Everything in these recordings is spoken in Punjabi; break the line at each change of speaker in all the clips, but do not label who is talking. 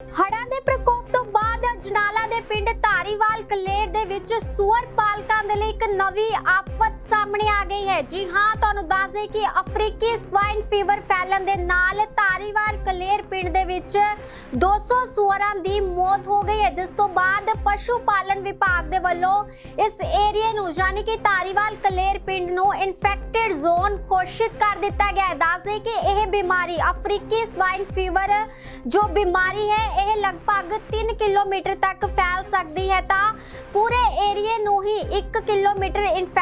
ਹੜਾਂ ਦੇ ਪ੍ਰਕੋਪ ਤੋਂ ਬਾਅਦ ਅਜਨਾਲਾ ਦੇ ਪਿੰਡ ਧਾਰੀਵਾਲ ਕਲੇਰ ਦੇ ਵਿੱਚ ਸੂਅਰ ਪਾਲਕਾਂ ਦੇ ਲਈ ਇੱਕ ਨਵੀਂ ਆਫਤ ਸਾਹਮਣੇ ਆ ਗਈ ਹੈ। ਜੀ ਹਾਂ, ਤੁਹਾਨੂੰ ਦੱਸ ਦੇਈਏ ਕਿ ਅਫਰੀਕੀ ਸਵਾਈਨ ਫੀਵਰ ਫੈਲਣ ਦੇ ਨਾਲ ਧਾਰੀਵਾਲ ਕਲੇਰ ਪਿੰਡ ਦੇ ਵਿੱਚ 200 ਸੂਅਰਾਂ ਦੀ ਮੌਤ ਹੋ ਗਈ ਹੈ। ਜਿਸ ਤੋਂ ਬਾਅਦ ਪਸ਼ੂ ਪਾਲਣ ਵਿਭਾਗ ਦੇ ਵੱਲੋਂ ਇਸ ਏਰੀਏ ਨੂੰ, ਯਾਨੀ ਕਿ ਧਾਰੀਵਾਲ ਕਲੇਰ ਪਿੰਡ ਨੂੰ ਇਨਫੈਕਟਡ ਜ਼ੋਨ ਘੋਸ਼ਿਤ ਕਰ ਦਿੱਤਾ ਗਿਆ ਹੈ। ਦੱਸ ਦੇਈਏ ਕਿ ਇਹ ਬਿਮਾਰੀ ਅਫਰੀਕੀ ਸਵਾਈਨ ਫੀਵਰ ਜੋ ਬਿਮਾਰੀ ਹੈ, ਇਹ ਲਗਭਗ 3 ਕਿਲੋਮੀਟਰ ਤੱਕ ਫੈਲ ਸਕਦੀ ਹੈ ਤਾਂ ਪੂਰੇ ਏਰੀਏ ਨੂੰ ਹੀ 1 ਕਿਲੋਮੀਟਰ ਇਨਫੈਕਟਡ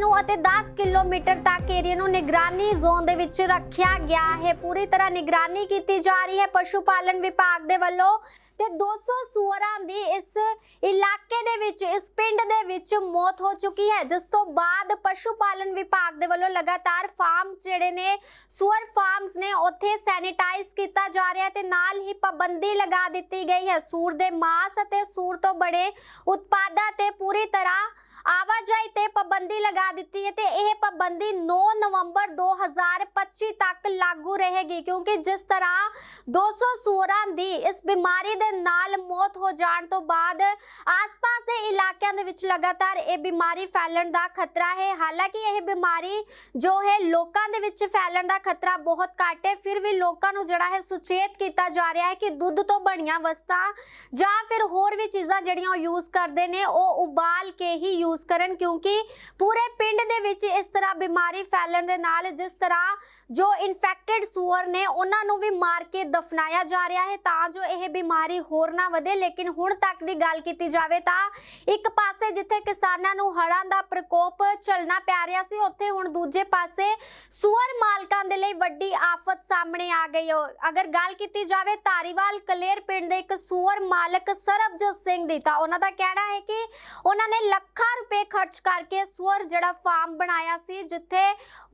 ਨੂੰ ਅਤੇ 10 ਕਿਲੋਮੀਟਰ ਤੱਕ ਏਰੀਏ ਨੂੰ ਨਿਗਰਾਨੀ ਜ਼ੋਨ ਦੇ ਵਿੱਚ ਰੱਖਿਆ ਗਿਆ ਹੈ। ਪੂਰੀ ਤਰ੍ਹਾਂ ਨਿਗਰਾਨੀ ਕੀਤੀ ਜਾ ਰਹੀ ਹੈ ਪਸ਼ੂ ਪਾਲਣ ਵਿਭਾਗ ਦੇ ਵੱਲੋਂ ਤੇ 200 ਸੂਅਰਾਂ ਦੀ ਇਸ ਇਲਾਕੇ ਦੇ ਵਿੱਚ, ਇਸ ਪਿੰਡ ਦੇ ਵਿੱਚ ਮੌਤ ਹੋ ਚੁੱਕੀ ਹੈ। ਜਿਸ ਤੋਂ ਬਾਅਦ ਪਸ਼ੂ ਪਾਲਣ ਵਿਭਾਗ ਦੇ ਵੱਲੋਂ ਲਗਾਤਾਰ ਫਾਰਮ ਜਿਹੜੇ ਨੇ, ਸੂਅਰ ਫਾਰਮਸ ਨੇ, ਉੱਥੇ ਸੈਨੀਟਾਈਜ਼ ਕੀਤਾ ਜਾ ਰਿਹਾ ਤੇ ਨਾਲ ਹੀ ਪਾਬੰਦੀ ਲਗਾ ਦਿੱਤੀ ਗਈ ਹੈ। ਸੂਰ ਦੇ ਮਾਸ ਅਤੇ ਸੂਰ ਤੋਂ ਬਣੇ ਉਤਪਾਦਾਂ ਤੇ ਪੂਰੀ ਤਰ੍ਹਾਂ ਆਵਾਜਾਈ ਤੇ ਪਾਬੰਦੀ ਲਗਾ ਦਿੱਤੀ ਹੈ ਤੇ ਇਹ ਪਾਬੰਦੀ 9 ਨਵੰਬਰ 2025 ਤੱਕ ਲਾਗੂ ਰਹੇਗੀ ਕਿਉਂਕਿ ਜਿਸ ਤਰ੍ਹਾਂ 200 ਸੂਰਾਂ ਦੀ ਇਸ ਬਿਮਾਰੀ ਦੇ ਨਾਲ ਮੌਤ ਹੋ ਜਾਣ ਤੋਂ ਬਾਅਦ ਆਸ-ਪਾਸ ਦੇ ਇਲਾਕਿਆਂ ਦੇ ਵਿੱਚ ਲਗਾਤਾਰ ਇਹ ਬਿਮਾਰੀ ਫੈਲਣ ਦਾ ਖਤਰਾ ਹੈ। ਹਾਲਾਂਕਿ ਇਹ ਬਿਮਾਰੀ ਜੋ ਹੈ, ਲੋਕਾਂ ਦੇ ਵਿੱਚ ਫੈਲਣ ਦਾ ਖਤਰਾ ਬਹੁਤ ਘੱਟ ਹੈ। ਫਿਰ ਵੀ ਲੋਕਾਂ ਨੂੰ ਜਿਹੜਾ ਹੈ ਸੁਚੇਤ ਕੀਤਾ ਜਾ ਰਿਹਾ ਹੈ ਕਿ ਦੁੱਧ ਤੋਂ ਬਣੀਆਂ ਵਸਤਾਂ ਜਾਂ ਫਿਰ ਹੋਰ ਵੀ ਚੀਜ਼ਾਂ ਜਿਹੜੀਆਂ ਉਹ ਯੂਜ਼ ਕਰਦੇ ਨੇ, ਉਹ ਉਬਾਲ ਕੇ ਹੀ ਯੂਜ਼ ਕਰਨ ਕਿਉਂਕਿ ਪੂਰੇ ਪਿੰਡ ਦੇ ਵਿੱਚ ਇਸ ਤਰ੍ਹਾਂ ਬਿਮਾਰੀ ਫੈਲਣ ਦੇ ਨਾਲ ਜਿਸ ਤਰ੍ਹਾਂ ਜੋ ਇਨਫੈਕਟਡ ਸੂਅਰ ਨੇ ਉਹਨਾਂ ਨੂੰ ਵੀ ਮਾਰ ਕੇ ਦਫਨਾਇਆ ਜਾ ਰਿਹਾ ਹੈ, ਤਾਂ ਜੋ ਇਹ ਬਿਮਾਰੀ ਹੋਰ ਨਾ ਵਧੇ। ਲੇਕਿਨ ਹੁਣ ਤੱਕ ਦੀ ਗੱਲ ਕੀਤੀ ਜਾਵੇ ਤਾਂ ਇੱਕ ਪਾਸੇ ਜਿੱਥੇ ਕਿਸਾਨਾਂ ਨੂੰ ਹੜ੍ਹਾਂ ਦਾ ਪ੍ਰਕੋਪ ਝੱਲਣਾ ਪੈ ਰਿਹਾ ਸੀ, ਉੱਥੇ ਹੁਣ ਦੂਜੇ ਪਾਸੇ ਸੂਅਰ ਮਾਲਕਾਂ ਦੇ ਲਈ ਵੱਡੀ ਆਫਤ ਸਾਹਮਣੇ ਆ ਗਈ ਹੈ। ਅਗਰ ਗੱਲ ਕੀਤੀ ਜਾਵੇ ਧਾਰੀਵਾਲ ਕਲੇਰ ਪਿੰਡ ਦੇ ਇੱਕ ਸੂਅਰ ਮਾਲਕ ਸਰਬਜੋਤ ਸਿੰਘ ਦੀ, ਤਾਂ ਉਹਨਾਂ ਦਾ ਕਹਿਣਾ ਹੈ ਕਿ ਉਹਨਾਂ ਨੇ ਲੱਖਾਂ ਰੁਪਏ ਖਰਚ ਕਰਕੇ ਸੂਅਰ ਜਿਹੜਾ ਫਾਰਮ ਬਣਾਇਆ ਸੀ, ਜਿੱਥੇ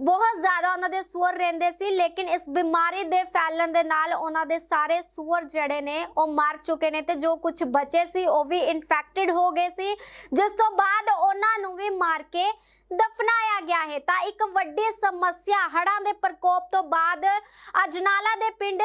ਬਹੁਤ ਜ਼ਿਆਦਾ ਉਹਨਾਂ ਦੇ ਸੂਅਰ ਰਹਿੰਦੇ ਸੀ, ਲੇਕਿਨ ਇਸ ਬਿਮਾਰੀ ਦੇ ਫੈਲਣ ਦੇ ਨਾਲ ਉਹਨਾਂ ਦੇ ਸਾਰੇ ਸੂਅਰ ਜਿਹੜੇ ਨੇ, ਉਹ ਮਰ ਚੁੱਕੇ ਨੇ ਤੇ ਜੋ ਕੁਝ ਬਚੇ ਸੀ, ਉਹ ਵੀ ਇਨਫੈਕਟਡ ਹੋ ਗਏ ਸੀ। ਜਿਸ ਤੋਂ ਬਾਅਦ ਉਹਨਾਂ ਨੂੰ ਵੀ ਮਾਰ ਕੇ ਦਫਨਾਇਆ ਗਿਆ ਹੈ। ਤਾਂ ਇੱਕ ਵੱਡੀ ਸਮੱਸਿਆ ਹੜਾਂ ਦੇ ਪ੍ਰਕੋਪ ਤੋਂ ਬਾਅਦ ਅਜਨਾਲਾ ਦੇ ਪਿੰਡ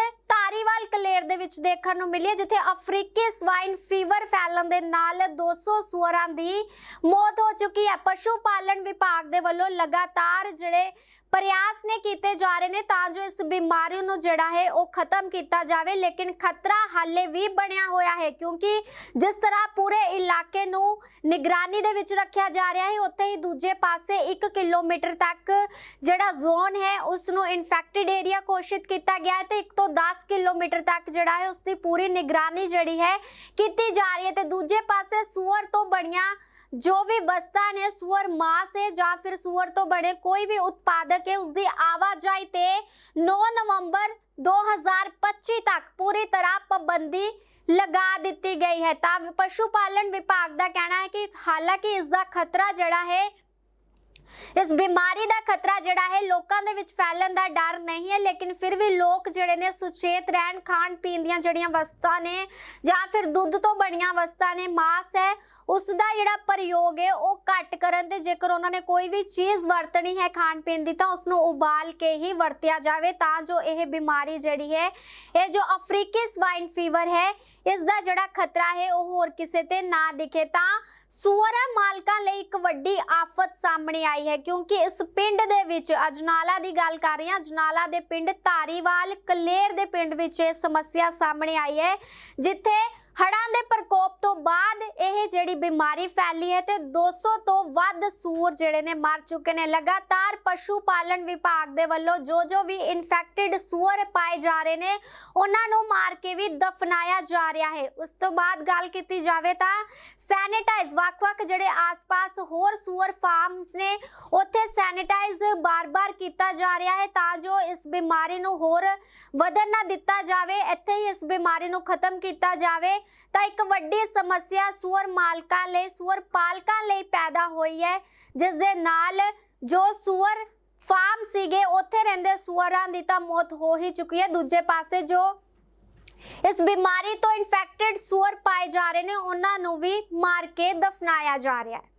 ਧਾਰੀਵਾਲ ਕਲੇਰ ਦੇ ਵਿੱਚ ਦੇਖਣ ਨੂੰ ਮਿਲੀ ਹੈ, ਜਿੱਥੇ ਅਫਰੀਕੀ ਸਵਾਈਨ ਫੀਵਰ ਫੈਲਣ ਦੇ ਨਾਲ 200 ਸੂਅਰਾਂ ਦੀ ਮੌਤ ਹੋ ਚੁੱਕੀ ਹੈ। ਪਸ਼ੂ ਪਾਲਣ ਵਿਭਾਗ ਦੇ ਵੱਲੋਂ ਲਗਾਤਾਰ ਜਿਹੜੇ ਪ੍ਰਯਾਸ ਨੇ ਕੀਤੇ ਜਾ ਰਹੇ ਨੇ ਤਾਂ ਜੋ ਇਸ ਬਿਮਾਰੀ ਨੂੰ ਜਿਹੜਾ ਹੈ ਉਹ ਖਤਮ ਕੀਤਾ ਜਾਵੇ ਲੇਕਿਨ ਖਤਰਾ ਹਾਲੇ ਵੀ ਬਣਿਆ ਹੋਇਆ ਹੈ ਕਿਉਂਕਿ ਜਿਸ ਤਰ੍ਹਾਂ ਪੂਰੇ ਇਲਾਕੇ ਨੂੰ ਨਿਗਰਾਨੀ ਦੇ ਵਿੱਚ ਰੱਖਿਆ ਜਾ ਰਿਹਾ ਹੈ ਉੱਥੇ ਹੀ ਦੂਜੇ ਪਾਸੇ 1 ਕਿਲੋਮੀਟਰ ਤੱਕ ਜਿਹੜਾ ਜ਼ੋਨ ਹੈ ਉਸ ਨੂੰ ਇਨਫੈਕਟਡ ਏਰੀਆ ਘੋਸ਼ਿਤ ਕੀਤਾ ਗਿਆ ਹੈ ਤੇ 1 ਤੋਂ 10 ਕਿਲੋਮੀਟਰ ਤੱਕ ਜਿਹੜਾ ਹੈ ਉਸ ਦੀ ਪੂਰੀ ਨਿਗਰਾਨੀ ਜਿਹੜੀ ਹੈ ਕੀਤੀ ਜਾ ਰਹੀ ਹੈ ਤੇ ਦੂਜੇ ਪਾਸੇ ਸੂਰ ਤੋਂ ਬਣੀਆਂ ਜੋ ਵੀ ਵਸਤਾਂ ਨੇ ਸੂਅਰ ਮਾਸ ਹੈ ਜਾਂ ਫਿਰ ਸੂਅਰ ਤੋਂ ਬਣੇ ਕੋਈ ਵੀ ਉਤਪਾਦਕ ਹੈ ਉਸ ਦੀ ਆਵਾਜਾਈ ਤੇ 9 ਨਵੰਬਰ 2025 ਤੱਕ ਪੂਰੀ ਤਰ੍ਹਾਂ ਪਾਬੰਦੀ ਲਗਾ ਦਿੱਤੀ ਗਈ ਹੈ ਤਾਂ ਪਸ਼ੂ ਪਾਲਣ ਵਿਭਾਗ ਦਾ ਕਹਿਣਾ ਹੈ ਕਿ ਹਾਲਾਂਕਿ ਇਸ ਦਾ ਖਤਰਾ ਜਿਹੜਾ ਹੈ ਇਸ ਬਿਮਾਰੀ ਦਾ ਖਤਰਾ ਜਿਹੜਾ ਹੈ ਲੋਕਾਂ ਦੇ ਵਿੱਚ ਫੈਲਣ ਦਾ ਡਰ ਨਹੀਂ ਹੈ, ਲੇਕਿਨ ਫਿਰ ਵੀ ਲੋਕ ਜਿਹੜੇ ਨੇ ਸੁਚੇਤ ਰਹਿਣ, ਖਾਣ ਪੀਣ ਦੀਆਂ ਜਿਹੜੀਆਂ ਵਸਤਾਂ ਨੇ ਜਾਂ ਫਿਰ ਦੁੱਧ ਤੋਂ ਬਣੀਆਂ ਵਸਤਾਂ ਨੇ, ਮਾਸ ਹੈ, ਉਸ ਦਾ ਜਿਹੜਾ ਪ੍ਰਯੋਗ ਹੈ ਉਹ ਘੱਟ ਕਰਨ ਤੇ ਜੇਕਰ ਉਹਨਾਂ ਨੇ ਕੋਈ ਵੀ ਚੀਜ਼ ਵਰਤਣੀ ਹੈ ਖਾਣ ਪੀਣ ਦੀ ਤਾਂ ਉਸ ਨੂੰ ਉਬਾਲ ਕੇ ਹੀ ਵਰਤਿਆ ਜਾਵੇ ਤਾਂ ਜੋ ਇਹ ਬਿਮਾਰੀ ਜਿਹੜੀ ਹੈ, ਇਹ ਜੋ ਅਫਰੀਕੀ ਸਵਾਈਨ ਫੀਵਰ ਹੈ, ਇਸ ਦਾ ਜਿਹੜਾ ਖਤਰਾ ਹੈ ਉਹ ਹੋਰ ਕਿਸੇ ਤੇ ਨਾ ਦਿਖੇ ਤਾਂ ਸੂਅਰ ਮਾਲਕਾਂ ਲਈ ਇੱਕ ਵੱਡੀ ਆਫਤ ਸਾਹਮਣੇ ਆਈ ਹੈ ਕਿਉਂਕਿ ਇਸ ਪਿੰਡ ਦੇ ਵਿੱਚ ਅਜਨਾਲਾ ਦੀ ਗੱਲ ਕਰ ਰਹੇ ਹਾਂ। ਅਜਨਾਲਾ ਦੇ ਪਿੰਡ ਧਾਰੀਵਾਲ ਕਲੇਰ ਦੇ ਪਿੰਡ ਵਿੱਚ ਇਹ ਸਮੱਸਿਆ ਸਾਹਮਣੇ ਆਈ ਹੈ, ਜਿੱਥੇ ਹੜ੍ਹਾਂ ਦੇ ਪ੍ਰਕੋਪ ਤੋਂ ਬਾਅਦ ਇਹ ਜਿਹੜੀ ਬਿਮਾਰੀ ਫੈਲੀ ਹੈ ਤੇ 200 ਤੋਂ ਵੱਧ ਸੂਰ ਜਿਹੜੇ ਨੇ ਮਰ ਚੁੱਕੇ ਨੇ। ਲਗਾਤਾਰ ਪਸ਼ੂ ਪਾਲਣ ਵਿਭਾਗ ਦੇ ਵੱਲੋਂ ਜੋ ਜੋ ਵੀ ਇਨਫੈਕਟਡ ਸੂਰ ਪਾਏ ਜਾ ਰਹੇ ਨੇ, ਉਹਨਾਂ ਨੂੰ ਮਾਰ ਕੇ ਵੀ ਦਫਨਾਇਆ ਜਾ ਰਿਹਾ ਹੈ। ਉਸ ਤੋਂ ਬਾਅਦ ਗੱਲ ਕੀਤੀ ਜਾਵੇ ਤਾਂ ਸੈਨੀਟਾਈਜ਼ ਵੱਖ-ਵੱਖ ਜਿਹੜੇ ਆਸ-ਪਾਸ ਹੋਰ ਸੂਰ ਫਾਰਮਸ ਨੇ, ਉੱਥੇ ਸੈਨੀਟਾਈਜ਼ ਬਾਰ-ਬਾਰ ਕੀਤਾ ਜਾ ਰਿਹਾ ਹੈ ਤਾਂ ਜੋ ਇਸ ਬਿਮਾਰੀ ਨੂੰ ਹੋਰ ਵਧਣ ਨਾ ਦਿੱਤਾ ਜਾਵੇ। ਇੱਥੇ ਹੀ ਇਸ ਬਿਮਾਰੀ ਨੂੰ ਖਤਮ ਕੀਤਾ ਜਾਵੇ। ਤਾਂ ਇੱਕ ਵੱਡੀ ਸਮੱਸਿਆ ਸੂਰ ਮਾਲਕਾਂ ਲਈ, ਸੂਰ ਪਾਲਕਾਂ ਲਈ ਪੈਦਾ ਹੋਈ ਹੈ, ਜਿਸ ਦੇ ਨਾਲ ਜੋ ਸੂਰ ਫਾਰਮ ਸੀਗੇ, ਉੱਥੇ ਰਹਿੰਦੇ ਸੂਰਾਂ ਦੀ ਤਾਂ ਮੌਤ ਹੋ ਹੀ ਚੁੱਕੀ ਹੈ। ਦੂਜੇ ਪਾਸੇ ਜੋ ਇਸ ਬਿਮਾਰੀ ਤੋਂ ਇਨਫੈਕਟਡ ਸੂਰ ਪਾਏ ਜਾ ਰਹੇ ਨੇ, ਉਹਨਾਂ ਨੂੰ ਵੀ ਮਾਰ ਕੇ ਦਫਨਾਇਆ ਜਾ ਰਿਹਾ ਹੈ।